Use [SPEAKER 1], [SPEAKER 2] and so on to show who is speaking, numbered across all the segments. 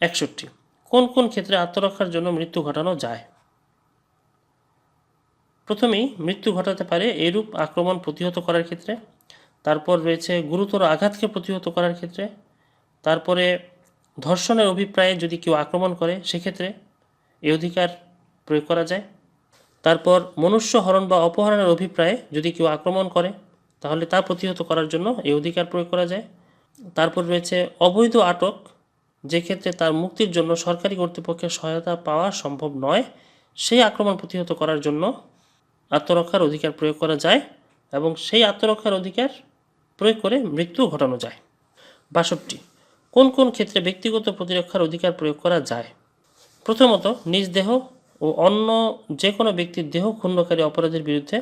[SPEAKER 1] একষট্টি। কোন কোন ক্ষেত্রে আত্মরক্ষার জন্য মৃত্যু ঘটানো যায়? প্রথমেই মৃত্যু ঘটাতে পারে এরূপ আক্রমণ প্রতিহত করার ক্ষেত্রে। তারপর রয়েছে গুরুতর আঘাতকে প্রতিহত করার ক্ষেত্রে। তারপরে ধর্ষণের অভিপ্রায়ে যদি কেউ আক্রমণ করে, সেক্ষেত্রে এই অধিকার প্রয়োগ করা যায়। তারপর মনুষ্য হরণ বা অপহরণের অভিপ্রায়ে যদি কেউ আক্রমণ করে, তাহলে তা প্রতিহত করার জন্য এই অধিকার প্রয়োগ করা যায়। তারপর রয়েছে অবৈধ আটক যে ক্ষেত্রে তার মুক্তির জন্য সরকারি কর্তৃপক্ষের সহায়তা পাওয়া সম্ভব নয়, সেই আক্রমণ প্রতিহত করার জন্য আত্মরক্ষার অধিকার প্রয়োগ করা যায় এবং সেই আত্মরক্ষার অধিকার প্রয়োগ করে মৃত্যু ঘটানো যায়। বাষট্টি, কোন কোন ক্ষেত্রে ব্যক্তিগত প্রতিরক্ষার অধিকার প্রয়োগ করা যায়? প্রথমত, নিজ দেহ ও অন্য যে কোনো ব্যক্তির দেহ ক্ষুণ্ণকারী অপরাধের বিরুদ্ধে।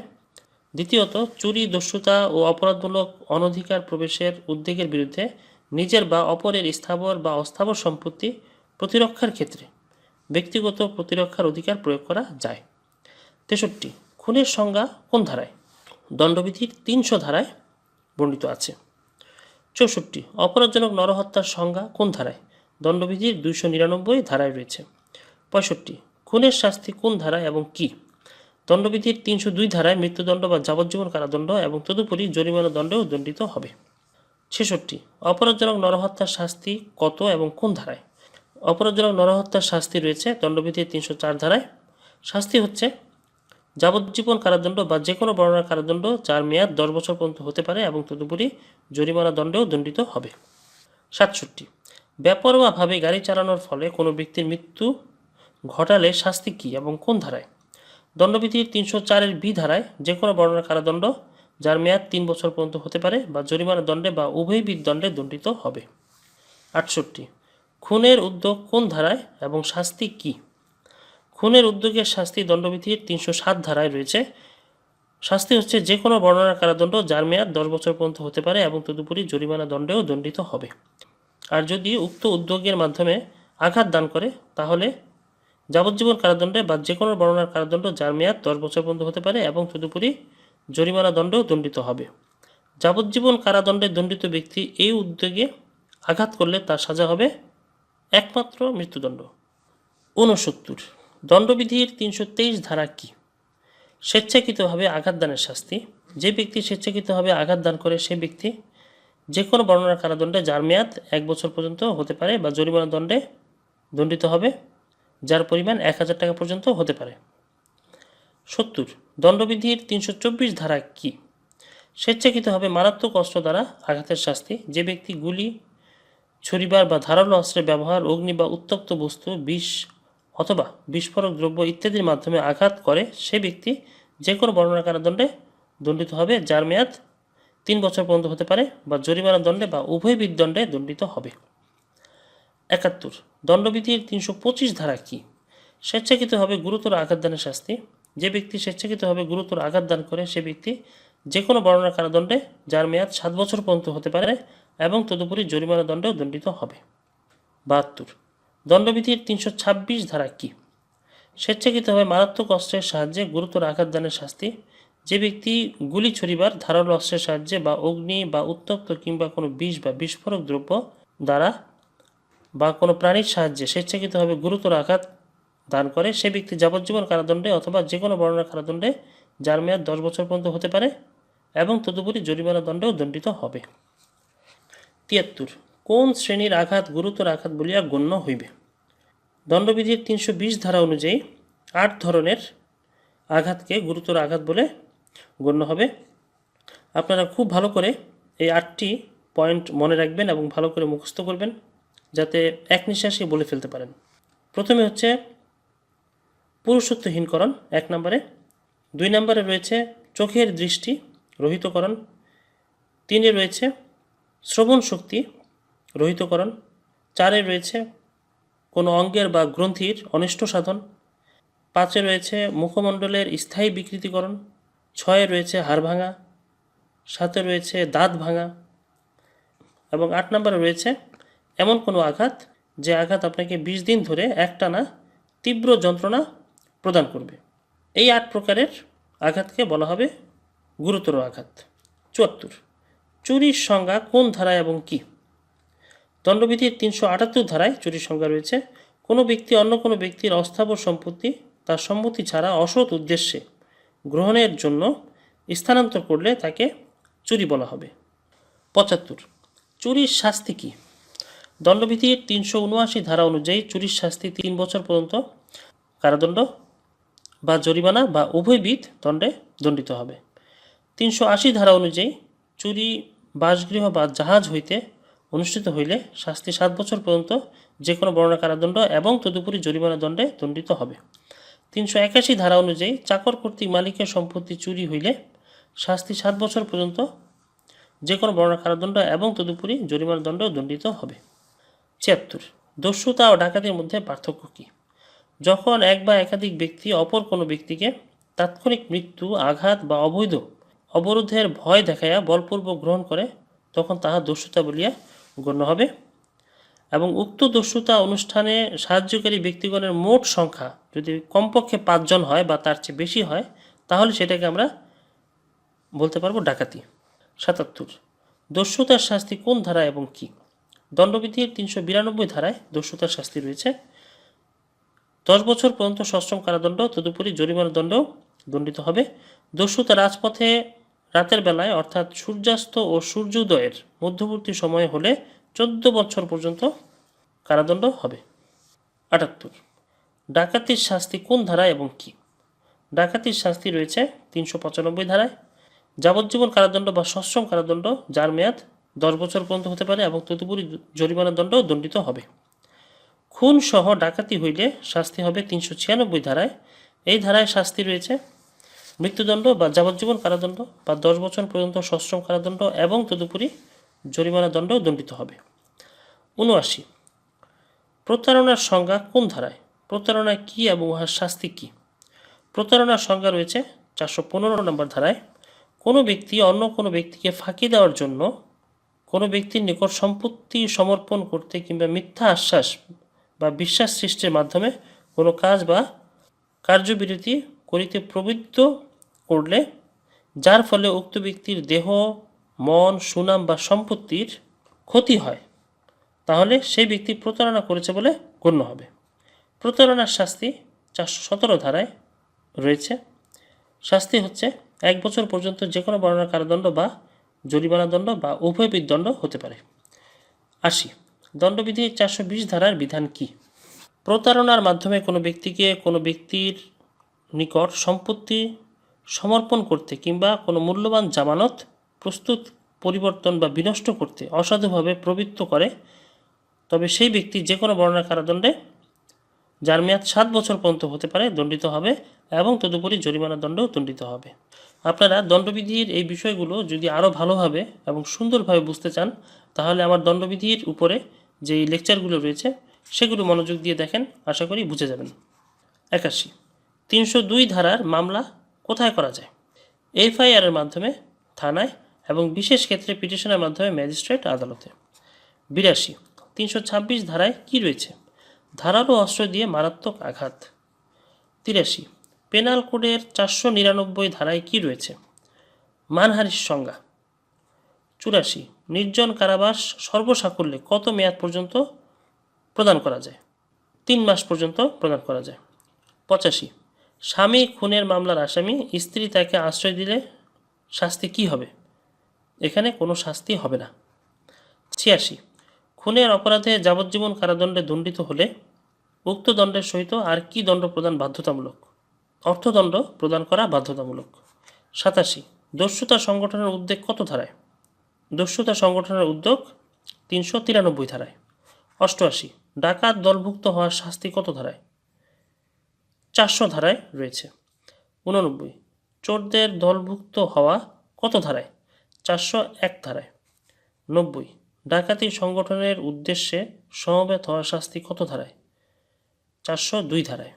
[SPEAKER 1] দ্বিতীয়ত, চুরি, দস্যুতা ও অপরাধমূলক অনধিকার প্রবেশের উদ্বেগের বিরুদ্ধে নিজের বা অপরের স্থাবর বা অস্থাবর সম্পত্তি প্রতিরক্ষার ক্ষেত্রে ব্যক্তিগত প্রতিরক্ষার অধিকার প্রয়োগ করা যায়। তেষট্টি, খুনের সংজ্ঞা কোন ধারায়? দণ্ডবিধির তিনশো ধারায় বর্ণিত আছে। চৌষট্টি, অপরাধজনক নরহত্যার সংজ্ঞা কোন ধারায়? দণ্ডবিধির দুইশো নিরানব্বই ধারায় রয়েছে। পঁয়ষট্টি, খুনের শাস্তি কোন ধারায় এবং কি? দণ্ডবিধির তিনশো দুই ধারায় মৃত্যুদণ্ড বা যাবজ্জীবন কারাদণ্ড এবং তদুপরি জরিমানা দণ্ডেও দণ্ডিত হবে। ছেষট্টি। অপরাধজনক নরহত্যার শাস্তি কত এবং কোন ধারায়? অপরাধজনক নরহত্যার শাস্তি রয়েছে দণ্ডবিধির তিনশো চার ধারায়। শাস্তি হচ্ছে যাবজ্জীবন কারাদণ্ড বা যে কোনো বর্ণনার কারাদণ্ড যার মেয়াদ দশ বছর পর্যন্ত হতে পারে এবং তদুপরি জরিমানা দণ্ডেও দণ্ডিত হবে। সাতষট্টি। বেপরোয়াভাবে গাড়ি চালানোর ফলে কোনো ব্যক্তির মৃত্যু ঘটালে শাস্তি কী এবং কোন ধারায়? দণ্ডবিধির তিনশো চারের বি ধারায় যে কোনো বর্ণনার কারাদণ্ড যার মেয়াদ তিন বছর পর্যন্ত হতে পারে বা জরিমানা দণ্ডে বা উভয় দণ্ডে দণ্ডিত হবে। আটষট্টি। খুনের উদ্যোগ কোন ধারায় এবং শাস্তি কী? খুনের উদ্যোগের শাস্তি দণ্ডবিধির তিনশো সাত ধারায় রয়েছে। শাস্তি হচ্ছে যে কোনো বর্ণনার কারাদণ্ড যার মেয়াদ দশ বছর পর্যন্ত হতে পারে এবং তদুপরি জরিমানা দণ্ডেও দণ্ডিত হবে। আর যদি উক্ত উদ্যোগের মাধ্যমে আঘাত দান করে, তাহলে যাবজ্জীবন কারাদণ্ডে বা যে কোনো বর্ণনার কারাদণ্ড যার মেয়াদ দশ বছর পর্যন্ত হতে পারে এবং তদুপরি জরিমানা দণ্ডেও দণ্ডিত হবে। যাবজ্জীবন কারাদণ্ডে দণ্ডিত ব্যক্তি এই উদ্যোগে আঘাত করলে তার সাজা হবে একমাত্র মৃত্যুদণ্ড। ঊনসত্তর। দণ্ডবিধির তিনশো তেইশ ধারা কী? স্বেচ্ছাকৃতভাবে আঘাত দানের শাস্তি। যে ব্যক্তি স্বেচ্ছাকৃতভাবে আঘাত দান করে সে ব্যক্তি যে কোনো বর্ণনার কারাদণ্ডে যার মেয়াদ এক বছর পর্যন্ত হতে পারে বা জরিমানা দণ্ডে দণ্ডিত হবে, যার পরিমাণ এক হাজার টাকা পর্যন্ত হতে পারে। সত্তর। দণ্ডবিধির তিনশো চব্বিশ ধারা কী? স্বেচ্ছাকৃতভাবে মারাত্মক অস্ত্র দ্বারা আঘাতের শাস্তি। যে ব্যক্তি গুলি, ছুরিবার বা ধারালো অস্ত্রের ব্যবহার, অগ্নি বা উত্তপ্ত বস্তু, বিষ অথবা বিস্ফোরক দ্রব্য ইত্যাদির মাধ্যমে আঘাত করে, সে ব্যক্তি যে কোনো বর্ণনা কারাদণ্ডে দণ্ডিত হবে, যার মেয়াদ তিন বছর পর্যন্ত হতে পারে বা জরিমানা দণ্ডে বা উভয় বিদণ্ডে দণ্ডিত হবে। একাত্তর। দণ্ডবিধির তিনশো পঁচিশ ধারা কী? স্বেচ্ছাকৃতভাবে গুরুতর আঘাত দানের শাস্তি। যে ব্যক্তি স্বেচ্ছাকৃতভাবে গুরুতর আঘাত দান করে, সে ব্যক্তি যে কোনো বর্ণনা কারাদণ্ডে যার মেয়াদ সাত বছর পর্যন্ত হতে পারে এবং তদুপরি জরিমানা দণ্ডেও দণ্ডিত হবে। বাহাত্তর। দণ্ডবিধির তিনশো ছাব্বিশ ধারা কী? স্বেচ্ছাকৃতভাবে মারাত্মক অস্ত্রের সাহায্যে গুরুতর আঘাত দানের শাস্তি যে ব্যক্তি গুলি ছড়িবার ধারালো অস্ত্রের সাহায্যে বা অগ্নি বা উত্তপ্ত কিংবা কোনো বিষ বা বিস্ফোরক দ্রব্য দ্বারা বা কোনো প্রাণীর সাহায্যে স্বেচ্ছাকৃতভাবে গুরুতর আঘাত দান করে সে ব্যক্তি যাবজ্জীবন কারাদণ্ডে অথবা যে কোনো বর্ণনা কারাদণ্ডে যার মেয়াদ দশ বছর পর্যন্ত হতে পারে এবং তদুপরি জরিমানা দণ্ডেও দণ্ডিত হবে। তিয়াত্তর, কোন শ্রেণির আঘাত, গুরুতর আঘাত বলিয়া গণ্য হইবে? দণ্ডবিধির তিনশো বিশ ধারা অনুযায়ী আট ধরনের আঘাতকে গুরুতর আঘাত বলে গণ্য হবে। আপনারা খুব ভালো করে এই আটটি পয়েন্ট মনে রাখবেন এবং ভালো করে মুখস্থ করবেন, যাতে এক নিঃশ্বাসে বলে ফেলতে পারেন। প্রথমে হচ্ছে পুরুষত্বহীনকরণ, এক নম্বরে। দুই নম্বরে রয়েছে চোখের দৃষ্টি, রহিতকরণ। তিনে রয়েছে শ্রবণ শক্তি, রহিতকরণ। চারে রয়েছে কোনো অঙ্গের বা গ্রন্থির অনিষ্ট সাধন। পাঁচে রয়েছে মুখমণ্ডলের স্থায়ী বিকৃতিকরণ। ছয়ে রয়েছে হাড় ভাঙা। সাতে রয়েছে দাঁত ভাঙা। এবং আট নম্বরে রয়েছে এমন কোনো আঘাত যে আঘাত আপনাকে বিশ দিন ধরে একটানা তীব্র যন্ত্রণা প্রদান করবে। এই আট প্রকারের আঘাতকে বলা হবে গুরুতর আঘাত। চুয়াত্তর। চুরির সংজ্ঞা কোন ধারায় এবং কি? দণ্ডবিধির তিনশো আটাত্তর ধারায় চুরির সংজ্ঞা রয়েছে। কোনো ব্যক্তি অন্য কোনো ব্যক্তির অস্থাবর সম্পত্তি তার সম্মতি ছাড়া অসৎ উদ্দেশ্যে গ্রহণের জন্য স্থানান্তর করলে তাকে চুরি বলা হবে। পঁচাত্তর। চুরির শাস্তি কী? দণ্ডবিধির তিনশো উনআশি ধারা অনুযায়ী চুরির শাস্তি তিন বছর পর্যন্ত কারাদণ্ড বা জরিমানা বা উভয়বিধ দণ্ডে দণ্ডিত হবে। তিনশো আশি ধারা অনুযায়ী চুরি, বাসগৃহ বা জাহাজ হইতে অনুষ্ঠিত হইলে শাস্তি সাত বছর পর্যন্ত যে কোনো বর্ণনা কারাদণ্ড এবং তদুপরি জরিমানা দণ্ডে দণ্ডিত হবে। তিনশো একাশি ধারা অনুযায়ী চাকর কর্তৃক মালিকের সম্পত্তি চুরি হইলে শাস্তি সাত বছর পর্যন্ত যে কোনো বর্ণনা কারাদণ্ড এবং তদুপরি জরিমানা দণ্ড দণ্ডিত হবে। ছিয়াত্তর, দস্যুতা ও ডাকাতির মধ্যে পার্থক্য কী? যখন এক বা একাধিক ব্যক্তি অপর কোনো ব্যক্তিকে তাৎক্ষণিক মৃত্যু, আঘাত বা অবৈধ অবরোধের ভয় দেখাইয়া বলপূর্বক গ্রহণ করে, তখন তাহা দস্যুতা বলিয়া গণ্য হবে। এবং উক্ত দস্যুতা অনুষ্ঠানে সাহায্যকারী ব্যক্তিগণের মোট সংখ্যা যদি কমপক্ষে পাঁচজন হয় বা তার চেয়ে বেশি হয়, তাহলে সেটাকে আমরা বলতে পারব ডাকাতি। সাতাত্তর। দস্যুতার শাস্তি কোন ধারা এবং কি? দণ্ডবিধির তিনশো বিরানব্বই ধারায় দস্যুতার শাস্তি রয়েছে। দশ বছর পর্যন্ত সশ্রম কারাদণ্ড, তদুপরি জরিমানা দণ্ড দণ্ডিত হবে। দস্যুতা রাজপথে রাতের বেলায়, অর্থাৎ সূর্যাস্ত ও সূর্যোদয়ের মধ্যবর্তী সময়ে হলে চোদ্দ বছর পর্যন্ত কারাদণ্ড হবে। আটাত্তর। ডাকাতির শাস্তি কোন ধারায় এবং কি? ডাকাতির শাস্তি রয়েছে তিনশো পঁচানব্বই ধারায়। যাবজ্জীবন কারাদণ্ড বা সশ্রম কারাদণ্ড, যার মেয়াদ দশ বছর পর্যন্ত হতে পারে এবং তদুপরি জরিমানা দণ্ড দণ্ডিত হবে। খুন সহ ডাকাতি হইলে শাস্তি হবে তিনশো ছিয়ানব্বই ধারায়। এই ধারায় শাস্তি রয়েছে মৃত্যুদণ্ড বা যাবজ্জীবন কারাদণ্ড বা দশ বছর পর্যন্ত সশ্রম কারাদণ্ড এবং তদুপরি জরিমানা দণ্ড দণ্ডিত হবে। উনআশি প্রতারণার সংজ্ঞা কোন ধারায়? প্রতারণা কী এবং উহার শাস্তি কী? প্রতারণার সংজ্ঞা রয়েছে চারশো পনেরো নম্বর ধারায়। কোনো ব্যক্তি অন্য কোনো ব্যক্তিকে ফাঁকি দেওয়ার জন্য কোনো ব্যক্তির নিকট সম্পত্তি সমর্পণ করতে কিংবা মিথ্যা আশ্বাস বা বিশ্বাস সৃষ্টির মাধ্যমে কোনো কাজ বা কার্যবিরতি করিতে প্রবৃত্ত করলে, যার ফলে উক্ত ব্যক্তির দেহ, মন, সুনাম বা সম্পত্তির ক্ষতি হয়, তাহলে সেই ব্যক্তি প্রতারণা করেছে বলে গণ্য হবে। প্রতারণার শাস্তি চারশো সতেরো ধারায় রয়েছে। শাস্তি হচ্ছে এক বছর পর্যন্ত যে কোনো বর্ণনা কারাদণ্ড বা জরিমানা দণ্ড বা উভয় দণ্ড হতে পারে। আশি দণ্ডবিধি চারশো বিশ ধারার বিধান কি? প্রতারণার মাধ্যমে কোনো ব্যক্তিকে কোনো ব্যক্তির নিকট সম্পত্তি সমর্পণ করতে কিংবা কোনো মূল্যবান জামানত প্রস্তুত, পরিবর্তন বা বিনষ্ট করতে অসাধুভাবে প্রবৃত্ত করে, তবে সেই ব্যক্তি যে কোনো বর্ণনা কারাদণ্ডে, যার মেয়াদ সাত বছর পর্যন্ত হতে পারে, দণ্ডিত হবে এবং তদুপরি জরিমানা দণ্ডও দণ্ডিত হবে। আপনারা দণ্ডবিধির এই বিষয়গুলো যদি আরও ভালোভাবে এবং সুন্দরভাবে বুঝতে চান তাহলে আমার দণ্ডবিধির উপরে যেই লেকচারগুলো রয়েছে, সেগুলো মনোযোগ দিয়ে দেখেন, আশা করি বুঝে যাবেন। একাশি। তিনশো দুই ধারার মামলা কোথায় করা যায়? এফআইআরের মাধ্যমে থানায় এবং বিশেষ ক্ষেত্রে পিটিশনের মাধ্যমে ম্যাজিস্ট্রেট আদালতে। বিরাশি। তিনশো ছাব্বিশ ধারায় কি রয়েছে? ধারালো অস্ত্র দিয়ে মারাত্মক আঘাত। তিরাশি। পেনাল কোডের চারশো নিরানব্বই ধারায় কি রয়েছে? মানহারির সংজ্ঞা। চুরাশি। নির্জন কারাবাস সর্বসাকুল্যে কত মেয়াদ পর্যন্ত প্রদান করা যায়? তিন মাস পর্যন্ত প্রদান করা যায়। পঁচাশি। স্বামী খুনের মামলার আসামি স্ত্রী তাকে আশ্রয় দিলে শাস্তি কি হবে? এখানে কোনো শাস্তি হবে না। ছিয়াশি। খুনের অপরাধে যাবজ্জীবন কারাদণ্ডে দণ্ডিত হলে উক্ত দণ্ডের সহিত আর কি দণ্ড প্রদান বাধ্যতামূলক? অর্থদণ্ড প্রদান করা বাধ্যতামূলক। সাতাশি। দস্যুতা সংগঠনের উদ্বেগ কত ধারায়? দস্যুতা সংগঠনের উদ্যোগ তিনশো তিরানব্বই ধারায়। অষ্টআশি, ডাকাত দলভুক্ত হওয়ার শাস্তি কত ধারায়? চারশো ধারায় রয়েছে। উননব্বই চোরদের দলভুক্ত হওয়া কত ধারায়? চারশো এক ধারায়। নব্বই, ডাকাতি সংগঠনের উদ্দেশ্যে সমবেত হওয়ার শাস্তি কত ধারায়? চারশো দুই ধারায়।